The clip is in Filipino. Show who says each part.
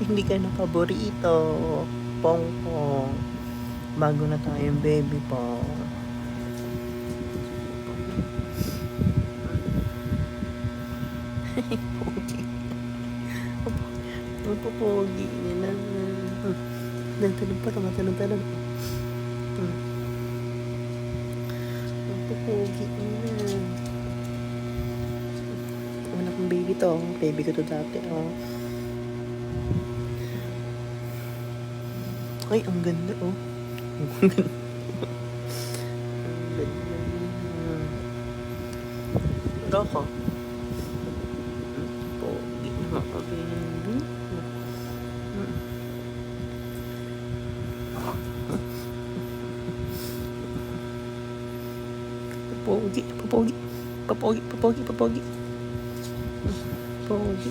Speaker 1: Hindi ka na paborito. Pongpong. Bago na tayong baby po. Pogi. Ang popogi nila. Nagtanong pa naman, tanong popogi nila. Wala kong baby to. Baby ko to dati. Oh. Ay, ang ganda oh. Ang ganda. Ganda. Roko. Pogi naman ka, baby. Pogi, pogi, pogi, pogi, pogi, pogi. Pogi.